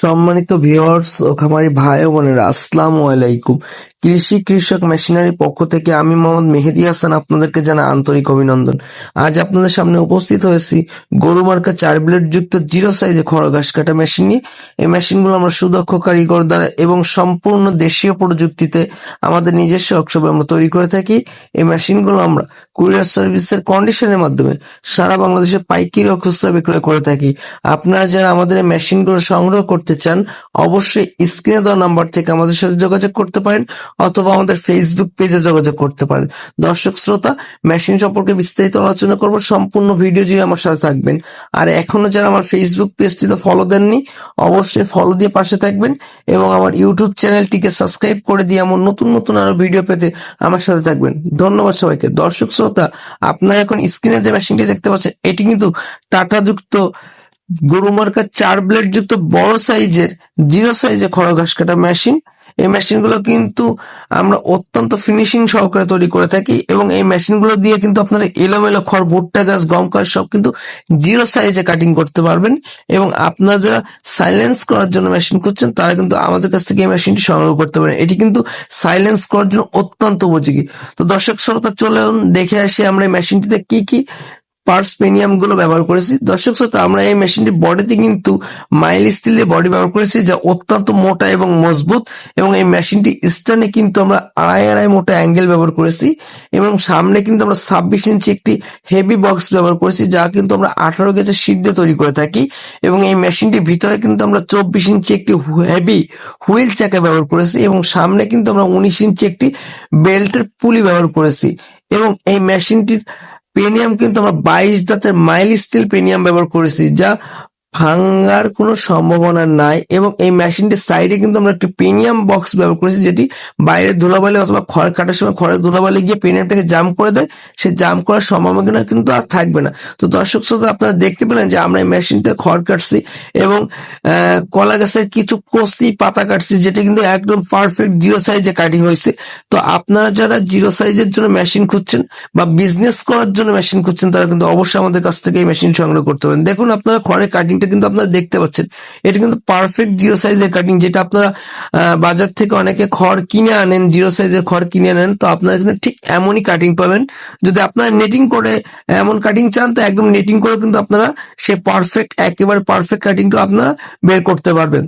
সম্মানিত ভিউয়ার্স ও খামারি ভাই ও বোনেরা, আসসালামু আলাইকুম। কৃষি কৃষক মেশিনারি পক্ষ থেকে আমি মোহাম্মদ মেহেদি হাসান আপনাদেরকে জানা আন্তরিক অভিনন্দন। আজ আপনাদের সামনে উপস্থিত হয়েছি গরু মার্কা চার ব্লেড যুক্ত জিরো সাইজে খড় ঘাস কাটা মেশিন নিয়ে। এই মেশিনগুলো আমরা সুদক্ষ, কারিগর দ্বারা এবং সম্পূর্ণ দেশীয় প্রযুক্তিতে আমাদের নিজস্ব ওয়ার্কশপে আমরা তৈরি করে থাকি। এই মেশিনগুলো আমরা কুরিয়ার সার্ভিসের কন্ডিশনের মাধ্যমে সারা বাংলাদেশে পাইকারি ও খুচরা বিক্রয় করে থাকি। আপনারা যারা আমাদের এই মেশিনগুলো সংগ্রহ করতে চান, অবশ্যই স্ক্রিনে দেওয়া নাম্বার থেকে আমাদের সাথে যোগাযোগ করতে পারেন অথবা আমাদের ফেসবুক পেজে যোগাযোগ করতে পারেন। দর্শক, শ্রোতা মেশিন সম্পর্কে বিস্তারিত আলোচনা করব, সম্পূর্ণ ভিডিও জুড়ে আমার সাথে থাকবেন। আর এখনও যারা আমার ফেসবুক পেজটিতে ফলো দেননি, অবশ্যই ফলো দিয়ে পাশে থাকবেন এবং আমার ইউটিউব চ্যানেলটিকে সাবস্ক্রাইব করে দিয়ে আমার নতুন নতুন আরও ভিডিও পেতে আমার সাথে থাকবেন। ধন্যবাদ সবাইকে। দর্শক, শ্রোতা, আপনারা এখন স্ক্রিনে যে মেশিনটি দেখতে পাচ্ছেন, এটি কিন্তু টাটা যুক্ত গরু মার্কার চার ব্লেড যুক্ত বড় সাইজের জিরো সাইজের খড় ঘাস কাটা মেশিন এই মেশিনগুলো কিন্তু আমরা অত্যন্ত ফিনিশিং সহকারে তৈরি করে থাকি এবং এই মেশিনগুলো দিয়ে কিন্তু আপনারা এলোমেলো খড়, ভুট্টা গাছ, গম কাজ সব কিন্তু জিরো সাইজে কাটিং করতে পারবেন এবং আপনারা যারা সাইলেন্স করার জন্য মেশিন খুঁজছেন, তারা কিন্তু আমাদের কাছ থেকে এই মেশিনটি সংগ্রহ করতে পারেন। এটি কিন্তু সাইলেন্স করার জন্য অত্যন্ত উপযোগী। তো দর্শক, শ্রোতা, চলুন দেখে আসি আমরা এই মেশিনটিতে কি কি পার্টস পেনিয়ামগুলো ব্যবহার করেছি। দর্শক শ্রোতা, আমরা এই মেশিনটির বডিতে কিন্তু মাইল স্টিলের বডি ব্যবহার করেছি, যা অত্যন্ত মোটা এবং মজবুত, এবং এই মেশিনটি স্টানে কিন্তু আমরা আড়াই আড়াই মোটা অ্যাঙ্গেল ব্যবহার করেছি, এবং সামনে কিন্তু আমরা ছাব্বিশ ইঞ্চি একটি হেভি বক্স ব্যবহার করেছি, যা কিন্তু আমরা আঠারো গেজের শীট দিয়ে তৈরি করে থাকি, এবং এই মেশিনটির ভিতরে কিন্তু আমরা চব্বিশ ইঞ্চি একটি হেভি হুইল চাকা ব্যবহার করেছি, এবং সামনে কিন্তু আমরা উনিশ ইঞ্চি একটি বেল্টের পুলি ব্যবহার করেছি, এবং এই মেশিনটির পেনিয়াম কিন্তু আমরা বাইশ দাঁতের মাইল স্টিল পেনিয়াম ব্যবহার করেছি যা ভাঙ্গার কোনো সম্ভাবনা নাই এবং এই মেশিনটির সাইডে কিন্তু আমরা একটি পেনিয়াম বক্স ব্যবহার করেছি, যেটি বাইরে ধুলাবালি অথবা খড় কাটার সময় খড়ের ধুলাবালি গিয়ে পেনিয়ামটাকে জাম করে দেয়। সে জাম করার সম্ভাবনা কিন্তু আর থাকবে না। তো দর্শক শ্রোতা, আপনারা দেখতে পেলেন যে আমরা এই মেশিনটা খড় কাটছি এবং কলা গাছের কিছু কষি পাতা কাটছি, যেটা কিন্তু একদম পারফেক্ট জিরো সাইজে কাটিং হয়েছে। তো আপনারা যারা জিরো সাইজের জন্য মেশিন খুঁজছেন বা বিজনেস করার জন্য মেশিন খুঁজছেন, তারা কিন্তু অবশ্যই আমাদের কাছ থেকে এই মেশিন সংগ্রহ করতে পারেন। দেখুন, আপনারা খড়ের কাটিংটা কিন্তু আপনারা দেখতে পাচ্ছেন। এটা কিন্তু পারফেক্ট জিরো সাইজের কাটিং যেটা আপনারা বাজার থেকে অনেকে খড় কিনে আনেন জিরো সাইজের খড় কিনে আনেন, তো আপনারা কিন্তু ঠিক এমনই কাটিং পাবেন। যদি আপনারা নেটিং করে এমন কাটিং চান, তো একদম নেটিং করে কিন্তু আপনারা সে পারফেক্ট একেবারে পারফেক্ট কাটিংটা আপনারা বের করতে পারবেন।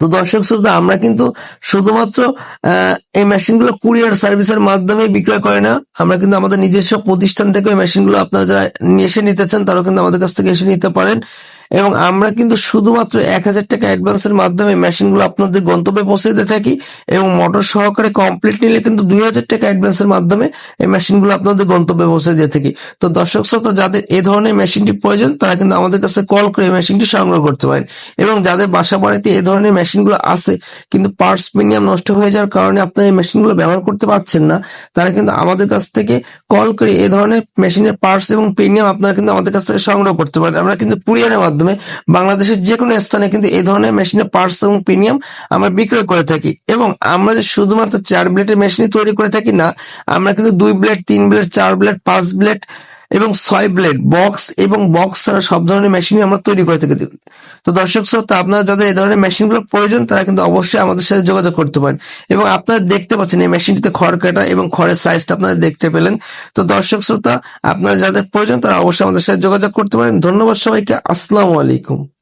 তো দর্শক শ্রোতা, আমরা কিন্তু শুধুমাত্র এই মেশিনগুলো কুরিয়ার সার্ভিসের মাধ্যমে বিক্রয় করে না, আমরা কিন্তু আমাদের নিজস্ব প্রতিষ্ঠান থেকে এই মেশিনগুলো আপনারা যারা এসে নিতে চান, তারাও কিন্তু আমাদের কাছ থেকে এসে নিতে পারেন। এবং আমরা কিন্তু শুধুমাত্র এক হাজার টাকা অ্যাডভান্সের মাধ্যমে মেশিনগুলো আপনাদের গন্তব্যে পৌঁছে দিয়ে থাকি এবং মোটর সহকারে কমপ্লিট নিলে কিন্তু দুই হাজার টাকা অ্যাডভান্সের মাধ্যমে এই মেশিনগুলো আপনাদের গন্তব্যে পৌঁছে দিয়ে থাকি। তো দর্শক শ্রোতা, যাদের এ ধরনের মেশিনটি প্রয়োজন, তারা কিন্তু আমাদের কাছে কল করে মেশিনটি সংগ্রহ করতে পারেন। এবং যাদের বাসা বাড়িতে এ ধরনের মেশিনগুলো আছে, কিন্তু পার্টস প্রিমিয়াম নষ্ট হয়ে যাওয়ার কারণে আপনারা এই মেশিনগুলো ব্যবহার করতে পারছেন না, তারা কিন্তু আমাদের কাছ থেকে কল করে এ ধরনের মেশিনের পার্টস এবং প্রিমিয়াম আপনারা কিন্তু আমাদের কাছ থেকে সংগ্রহ করতে পারেন। আমরা কিন্তু কুরিয়ারের মাধ্যমে বাংলাদেশের যে কোনো স্থানে কিন্তু এই ধরনের মেশিনে পার্টস এবং প্রিমিয়াম আমরা বিক্রয় করে থাকি। এবং আমরা যে শুধুমাত্র চার ব্লেডের মেশিনই তৈরি করে থাকি না, আমরা কিন্তু দুই ব্লেড তিন ব্লেড চার ব্লেড পাঁচ ব্লেড এবং ছয় ব্লেড বক্স এবং বক্স ছাড়া সব ধরনের মেশিনই আমরা তৈরি করে থাকি। তো দর্শক শ্রোতা, আপনারা যাদের এই ধরনের মেশিনগুলো প্রয়োজন, তারা কিন্তু অবশ্যই আমাদের সাথে যোগাযোগ করতে পারেন। এবং আপনারা দেখতে পাচ্ছেন এই মেশিনটিতে খড় কাটা এবং খড়ের সাইজটা আপনারা দেখতে পেলেন। তো দর্শক শ্রোতা, আপনারা যাদের প্রয়োজন, তারা অবশ্যই আমাদের সাথে যোগাযোগ করতে পারেন। ধন্যবাদ সবাইকে। আসসালামু আলাইকুম।